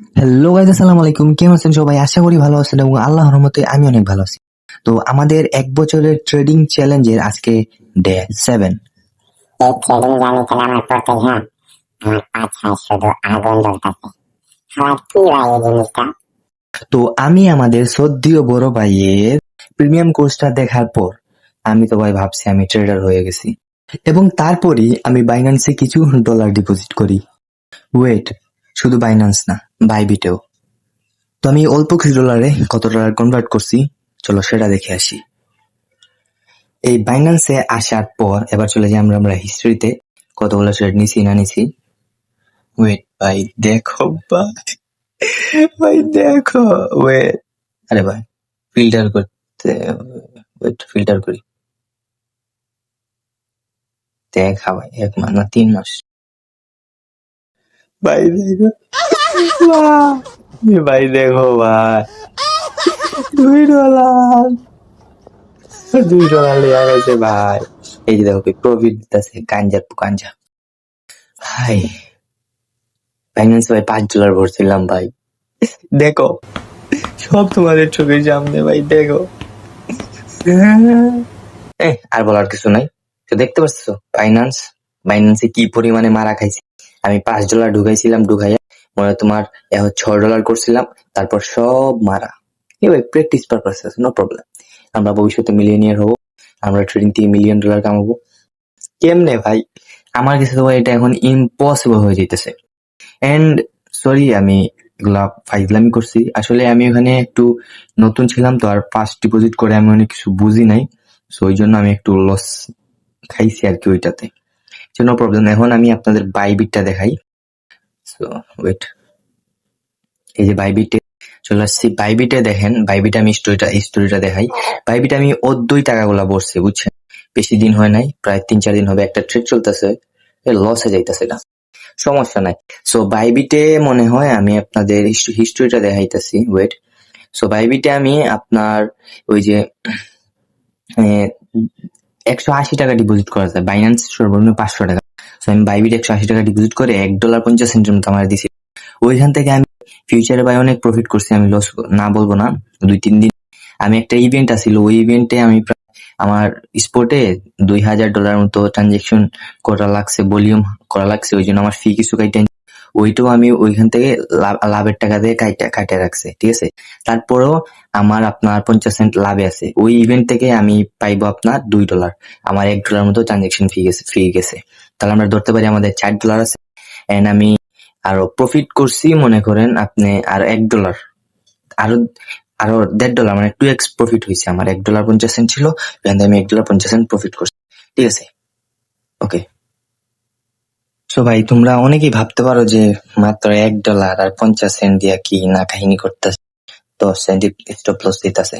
Hello guys আসসালামু আলাইকুম। কেমন আছেন সবাই? আশা করি ভালো আছেন এবং আল্লাহর রহমতে আমি অনেক ভালো আছি। তো আমাদের এক বছরের ট্রেডিং চ্যালেঞ্জের আজকে ডে সেভেন। এই ট্রেডিং জানি কেন আমার পড়তে হ্যাঁ আমার পাছায় শুধু আগুন জ্বলতেছে। আমার কি ভাই এই জিনিসটা? তো আমি আমাদের সদ্যীয় বড় ভাইয়ের প্রিমিয়াম কোর্সটা দেখার পর আমি তো ভাই ভাবছি আমি ট্রেডার হয়ে গেছি। এবং তারপরই আমি বাইন্যান্সে কিছু ডলার ডিপোজিট করি। ওয়েট শুধু বাইন্যান্স না বাইবিটেও তো আমি অল্প কিছু ডলারে কত ডলার কনভার্ট করছি? চলো সেটা দেখে আসি। এই বাইন্যান্সে আসার পর এবার চলে যাই আমরা আমরা হিস্ট্রিতে কতগুলো ট্রেড নিছি, না নিছি? ওয়েট ভাই দেখো ভাই। দেখো ওয়েট আরে ভাই ফিল্টার করতে ওয়েট ফিল্টার করি। দেখা ভাই, এক মাস না, তিন মাস। ভাই, দেখো! ভাই দেখো ভাই। দুই ডলার। দুই ডলার গেছে ভাই। এই যে দেখো দিতেছে ভাই ফাইন্যান্স ভাই পাঁচ ডলার ভরছিলাম ভাই। দেখো, সব তোমাদের চোখের সামনে ভাই, দেখো। এ আর বলার কিছু নাই। তো দেখতে পাচ্ছ ফাইন্যান্স ফাইন্যান্সে কি পরিমাণে মারা খাইছি? আমি পাঁচ ডলার ঢুকাইছিলাম, ঢুকাইয়া মনে তোমার এখন ছয় ডলার করছিলাম, তারপর সব মারা। এ প্র্যাকটিস পারপাস আছে নো প্রবলেম আমরা ভবিষ্যতে মিলিয়নিয়ার হব, আমরা ট্রেডিং থেকে মিলিয়ন ডলার কামাবো। কেমনে ভাই? আমার কাছে তো এটা এখন ইম্পসিবল হয়ে যাইতেছে। এন্ড সরি আমি এগুলা ফাইজলামি করছি। আসলে আমি ওখানে একটু নতুন ছিলাম, তো আর ফার্স্ট ডিপোজিট করে আমি অনেক কিছু বুঝি নাই। সো ওই জন্য আমি একটু লস খাইছি আর কি ওইটাতে। নো প্রবলেম এখন আমি আপনাদের বাইবিটটা দেখাই। সো ওয়েট এই যে বাইবিটে চলে আসছি। বাইবিটে দেখেন বাইবিটে আমি স্টোরিটা স্টোরিটা দেখাই। বাইবিটে আমি ওর টাকাগুলা বসছি বুঝছেন? বেশি দিন হয় নাই, প্রায় তিন চার দিন হবে। একটা ট্রেড চলতেছে লসে যাইতেছে এটা সমস্যা নাই। সো বাইবিটে মনে হয় আমি আপনাদের হিস্ট্রিটা দেখাইতেছি। ওয়েট সো বাইবিটে আমি আপনার ওই যে একশো আশি টাকা ডিপোজিট করা যায়। বাইন্যান্স সর্বনিম্ন পাঁচশো টাকা। সো আমি বাইবিটে একশো আশি টাকা ডিপোজিট করে এক ডলার পঞ্চাশ সেন্টের মতো আমার দিছি। ওইখান থেকে আমি ফিউচারে ভাই অনেক প্রফিট করছি, আমি লস না বলব না দুই তিন দিন। আমি একটা ইভেন্ট আসছিল ওই ইভেন্টে আমি প্রায় আমার স্পোর্টে দুই হাজার ডলার মতো ট্রানজেকশন করা লাগছে ভলিউম করা লাগছে, ওই জন্য আমার ফি কিছু কাইটে ওইটাও আমি ওইখান থেকে লাভ- লাভের টাকা দিয়ে কাটে রাখছে, ঠিক আছে? তারপরেও আমার আপনার পঞ্চাশ সেন্ট লাভে আছে। ওই ইভেন্ট থেকে আমি পাইবো আপনার দুই ডলার আমার এক ডলার মতো ট্রানজেকশন ফি গেছে ফি গেছে। তাহলে আমরা ধরতে পারি আমাদের চার ডলার আছে। এন্ড আমি আরও প্রফিট করছি, মনে করেন আপনি আর এক ডলার আরও আরও দেড় ডলার মানে টু এক্স প্রফিট হয়েছে। আমার এক ডলার পঞ্চাশ সেন্ট ছিল আমি এক ডলার পঞ্চাশ সেন্ট প্রফিট করছি। ঠিক আছে? সো ভাই, তোমরা অনেকেই ভাবতে পারো যে মাত্র এক ডলার আর পঞ্চাশ সেন্ট দিয়া কি না কাহিনী করতেছে। দশ সেন্ট স্টপ লস দিতেছে।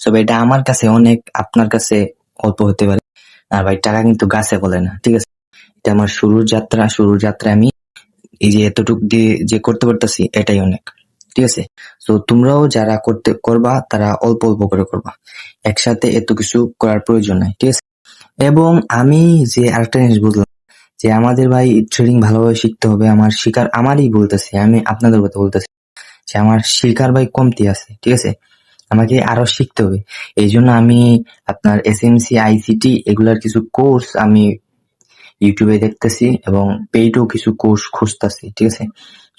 সো ভাই, এটা আমার কাছে অনেক, আপনার কাছে অল্প হতে পারে। আর ভাই, টাকা কিন্তু গাছে বলে না, ঠিক আছে? এটা আমার শুরুর যাত্রা শুরুর যাত্রা আমি এই যে এতটুক দিয়ে যে করতে পারতেছি, এটাই অনেক, ঠিক আছে? তো তোমরাও যারা করতে, করবা, তারা অল্প অল্প করে করবা। একসাথে এত কিছু করার প্রয়োজন নাই, ঠিক আছে? এবং আমি যে আরেকটা জিনিস বুঝলাম যে আমাদের ভাই ট্রেডিং ভালোভাবে শিখতে হবে, আমার শিকার আমারই বলতেছি, আমি আপনাদের কথা বলতেছি যে আমার শিকার ভাই কমতি আছে, ঠিক আছে? আমাকে আরও শিখতে হবে। এই জন্য আমি আপনার এস এম সি আইসিটি এগুলার কিছু কোর্স আমি ইউটিউবে দেখতেছি এবং পেইডও কিছু কোর্স খুঁজতেছি, ঠিক আছে?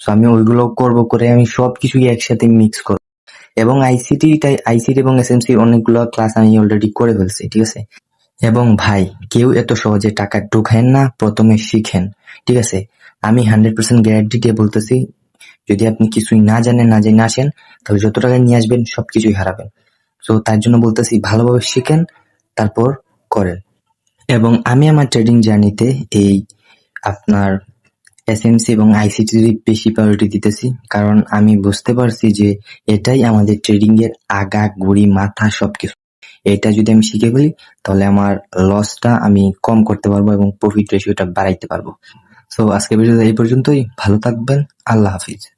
তো আমি ওইগুলো করব করে আমি সব সবকিছুই একসাথে মিক্স করব। এবং আইসিটি তাই আইসিটি এবং এসএমসি অনেকগুলো ক্লাস আমি অলরেডি করে ফেলছি, ঠিক আছে? এবং ভাই, কেউ এত সহজে টাকা ঢুকায়েন না, প্রথমে শিখেন। ঠিক আছে? আমি হান্ড্রেড পার্সেন্ট গ্যারান্টি দিয়ে বলতেছি, যদি আপনি কিছুই না জানেন, না জেনে আসেন, তাহলে যত টাকা নিয়ে আসবেন, সবকিছুই হারাবেন। তো তার জন্য বলতেছি, ভালোভাবে শিখেন, তারপর করেন। এবং আমি আমার ট্রেডিং জার্নিতে এই আপনার এস এসএমসি এবং আইসিটি বেশি প্রায়োরিটি দিতেছি। কারণ আমি বুঝতে পারছি যে এটাই আমাদের ট্রেডিং এর আগা গুড়ি মাথা সবকিছু। এটা যদি আমি শিখে ফেলি, তাহলে আমার লসটা আমি কম করতে পারব এবং প্রফিট রেশিওটা বাড়াইতে পারব। সো আজকে ভিডিও এই পর্যন্তই। ভালো থাকবেন। আল্লাহ হাফিজ।